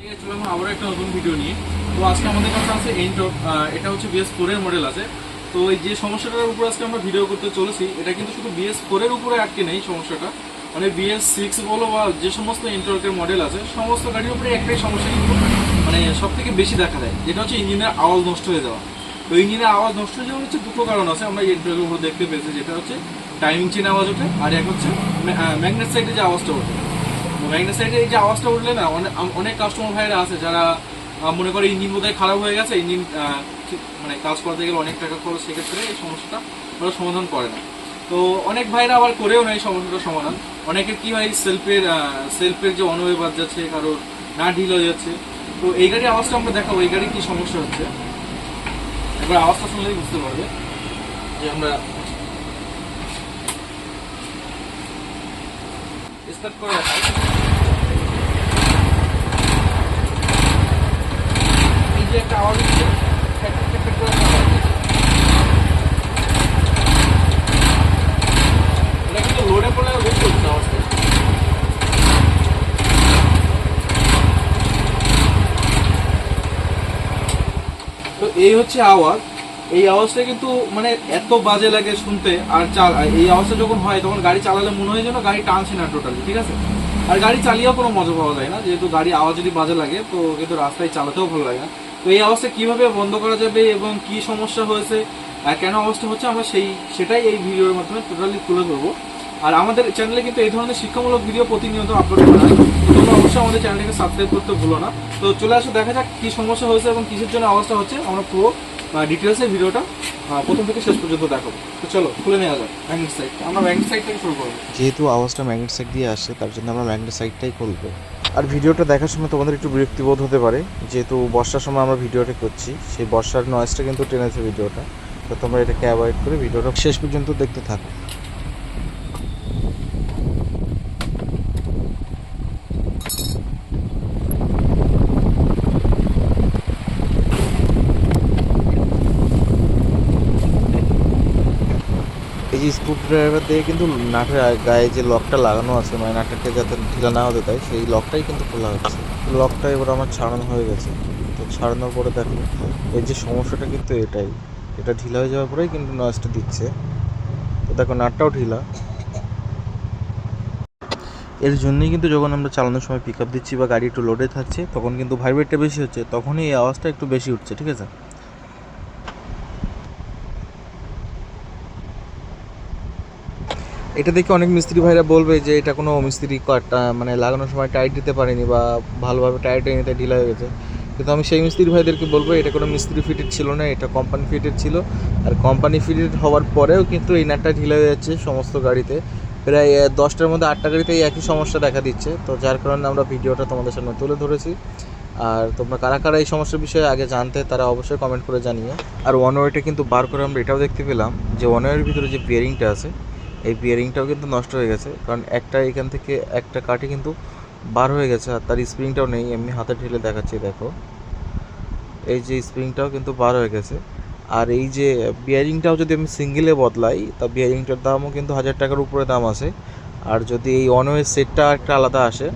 ঠিক আছে, চলো এখন আবার একটা নতুন ভিডিও নিয়ে তো আজকে আমাদের কাছে আছে এন্টক এটা হচ্ছে বিএস ফোর এর মডেল আছে। তো এই যে সমস্যাটার উপর আজকে আমরা ভিডিও করতে চলেছি, এটা কিন্তু শুধু বিএস ফোর এর উপরে আটকে নেই সমস্যাটা। মানে বিএস সিক্স বলো বা যে সমস্ত এন্টর্কের মডেল আছে, সমস্ত গাড়ির উপরে একটাই সমস্যা কিন্তু মানে সব থেকে বেশি দেখা দেয়, যেটা হচ্ছে ইঞ্জিনের আওয়াজ নষ্ট হয়ে যাওয়া। তো ইঞ্জিনের আওয়াজ নষ্ট হয়ে যাওয়ার হচ্ছে দুটো কারণ আছে, আমরা এন্টর্কের উপর দেখতে পেয়েছি, যেটা হচ্ছে টাইমিং চেন আওয়াজ ওঠে, আর এক হচ্ছে ম্যাগনেট সাইডে যে আওয়াজটা ওঠে। ম্যাগনেট সাইডে এই যে আওয়াজটা উঠলে না অনেক কাস্টমার ভাইরা আছে যারা মনে করে ইঞ্জিন বোধহয় খারাপ হয়ে গেছে, ইঞ্জিন মানে কাজ করতে গেলে অনেক টাকা খরচ, সেক্ষেত্রে এই সমস্যাটা ওরা সমাধান করে না। তো অনেক ভাইরা আবার করেও না এই সমস্যাটার সমাধান। অনেকের কি হয় সেলফের সেলফের যে অনওয়ে যাচ্ছে, কারোর না ঢিল হয়ে যাচ্ছে। তো এই গাড়ির আওয়াজটা আমরা দেখাবো, এই গাড়ির কি সমস্যা হচ্ছে। একবার আওয়াজটা শুনলেই বুঝতে পারবে যে আমরা স্টার্ট করে দেখাই এই যে একটা আওয়াজ হচ্ছে ঠ্যাক ঠ্যাক ঠ্যাক ঠ্যাক করে একটা আওয়াজ হচ্ছে। এটা কিন্তু লোডে পড়লে রোধ করছে আওয়াজটা তো এই হচ্ছে আওয়াজ। এই আওয়াজটা কিন্তু মানে এত বাজে লাগে শুনতে আর চাল এই আওয়াজটা যখন হয়, তখন গাড়ি চালালে মনে হয় যেন গাড়ি টানছে না টোটালি ঠিক আছে? আর গাড়ি চালিয়েও কোনো মজা পাওয়া যায় না, যেহেতু গাড়ি আওয়াজ যদি বাজে লাগে, তো কিন্তু রাস্তায় চালাতেও ভালো লাগে না। তো এই আওয়াজটা কীভাবে বন্ধ করা যাবে এবং কি সমস্যা হয়েছে আর কেন অবস্থা হচ্ছে, আমরা সেই সেটাই এই ভিডিওর মাধ্যমে টোটালি তুলে ধরবো। আর আমাদের চ্যানেলে কিন্তু এই ধরনের শিক্ষামূলক ভিডিও প্রতিনিয়ত আপলোড করা হয়। আমাদের চ্যানেলটাকে সাবস্ক্রাইব করতে ভুলো না। তো চলে আসো, দেখা যাক কী সমস্যা হয়েছে এবং কিসের জন্য আওয়াজটা হচ্ছে। আমরা পুরো ডিটেলসে ভিডিওটা প্রথম থেকে শেষ পর্যন্ত দেখো তো চলো, খুলে নেওয়া যাক। ম্যাগনেট সাইড আমরা ম্যাগনেট সাইড থেকে শুরু করব। যেহেতু আওয়াজটা ম্যাগনেট সাইড দিয়ে আসে তার জন্য আমরা ম্যাগনেট সাইডটাই খুলবো। আর ভিডিওটা দেখার সময় তোমাদের একটু বিরক্তিবোধ হতে পারে। যেহেতু বর্ষার সময় আমরা ভিডিওটা করছি, সেই বর্ষার নয়েজটা কিন্তু টেনেছে ভিডিওটা। তো তোমরা এটাকে অ্যাভয়েড করে ভিডিওটা শেষ পর্যন্ত দেখতে থাকো। এই যে স্ক্রু ড্রাইভার দিয়ে কিন্তু নাটের গায়ে যে লকটা লাগানো আছে মানে নাটটাকে যাতে ঢিলা না হতে দেয়, সেই লকটাই কিন্তু খোলা হচ্ছে লকটা এবার আমার ছাড়ানো হয়ে গেছে। তো ছাড়ানোর পরে দেখো এই যে সমস্যাটা কিন্তু এটাই। এটা ঢিলা হয়ে যাওয়ার পরেই কিন্তু নয়েজটা দিচ্ছে। তো দেখো, নাটটাও ঢিলা। এর জন্যই কিন্তু যখন আমরা চালানোর সময় পিক আপ দিচ্ছি বা গাড়ি একটু লোডে থাকছে, তখন কিন্তু ভাইব্রেটটা বেশি হচ্ছে, তখনই এই আওয়াজটা একটু বেশি উঠছে, ঠিক আছে? এটা দেখে অনেক মিস্ত্রি ভাইরা বলবে যে এটা কোনো মিস্ত্রি মানে লাগানোর সময় টাইট দিতে পারেনি বা ভালোভাবে টাইট তাই ঢিলা হয়ে গেছে। কিন্তু আমি সেই মিস্ত্রি ভাইদেরকে বলব, এটা কোনো মিস্ত্রি ফিটেড ছিল না, এটা কোম্পানি ফিটেড ছিল। আর কোম্পানি ফিটেড হওয়ার পরেও কিন্তু এই নাটটা ঢিলা হয়ে যাচ্ছে সমস্ত গাড়িতে। প্রায় দশটার মধ্যে আটটা গাড়িতে এই একই সমস্যা দেখা দিচ্ছে। তো যার কারণে আমরা ভিডিওটা তোমাদের সামনে তুলে ধরেছি। আর তোমরা কারা কারা এই সমস্যার বিষয়ে আগে জানতে, তারা অবশ্যই কমেন্ট করে জানিয়ে আর ওয়ান ওয়েটা কিন্তু বার করে আমরা এটাও দেখতে পেলাম যে ওয়ান ওয়ের ভিতরে যে বিয়ারিংটা আছে এই বিয়ারিংটাও কিন্তু নষ্ট হয়ে গেছে। কারণ একটা এখান থেকে একটা কাঠি কিন্তু বার হয়ে গেছে আর তার স্প্রিংটাও নেই, এমনি হাতে ঢেলে দেখাচ্ছি, দেখো। এই যে স্প্রিংটাও কিন্তু বার হয়ে গেছে। আর এই যে বিয়ারিংটাও যদি আমি সিঙ্গেলে বদলাই, তা বিয়ারিংটার দামও কিন্তু হাজার টাকার উপরে দাম আছে। আর যদি এই অনওয়ে সেটটা একটা আলাদা আসে,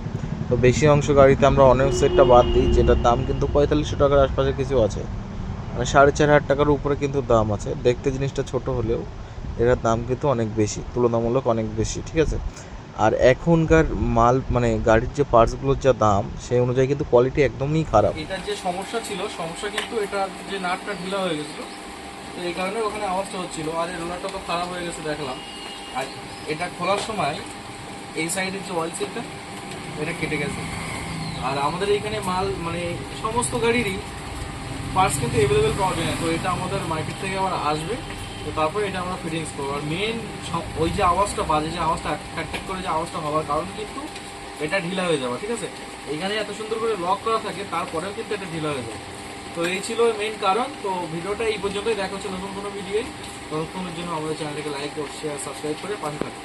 তো বেশি অংশ গাড়িতে আমরা অনওয়ে সেটটা বাদ দিই, যেটার দাম কিন্তু পঁয়তাল্লিশশো টাকার আশপাশে কিছু আছে। মানে সাড়ে চার হাজার টাকার উপরে কিন্তু দাম আছে। দেখতে জিনিসটা ছোট হলেও এটার দাম কিন্তু অনেক বেশি, তুলনামূলক অনেক বেশি, ঠিক আছে? আর এখনকার মাল মানে গাড়ির যে পার্টসগুলোর যা দাম, সেই অনুযায়ী কিন্তু কোয়ালিটি একদমই খারাপ। এটার যে সমস্যা ছিল, সমস্যা কিন্তু এটা যে নাটটা ঢিলা হয়ে গেছিল, তো এই কারণে ওখানে আওয়াজটা হচ্ছিল। আর এই রোলারটা তো খারাপ হয়ে গেছে, দেখলাম। আর এটা খোলার সময় এই সাইডের যে অয়েল সিলটা এটা কেটে গেছে। আর আমাদের এইখানে মাল মানে সমস্ত গাড়িরই পার্টস কিন্তু অ্যাভেলেবেল পাওয়া যায় না, তো এটা আমাদের মার্কেট থেকে আবার আসবে। তো তারপরে এটা আমরা ফিটিংস করব। আর মেন ওই যে আওয়াজটা, বাজে যে আওয়াজটা ঠ্যাক করে যে আওয়াজটা হওয়ার কারণ কিন্তু এটা ঢিলা হয়ে যাওয়া ঠিক আছে? এখানে এত সুন্দর করে লক করা থাকে, তারপরেও কিন্তু এটা ঢিলা হয়ে যায় তো এই ছিল মেইন কারণ। তো ভিডিওটা এই পর্যন্তই। দেখা হচ্ছে নতুন কোনো ভিডিওই ততক্ষণের জন্য আমাদের চ্যানেলটাকে লাইক শেয়ার সাবস্ক্রাইব করে পাশে থাকুন।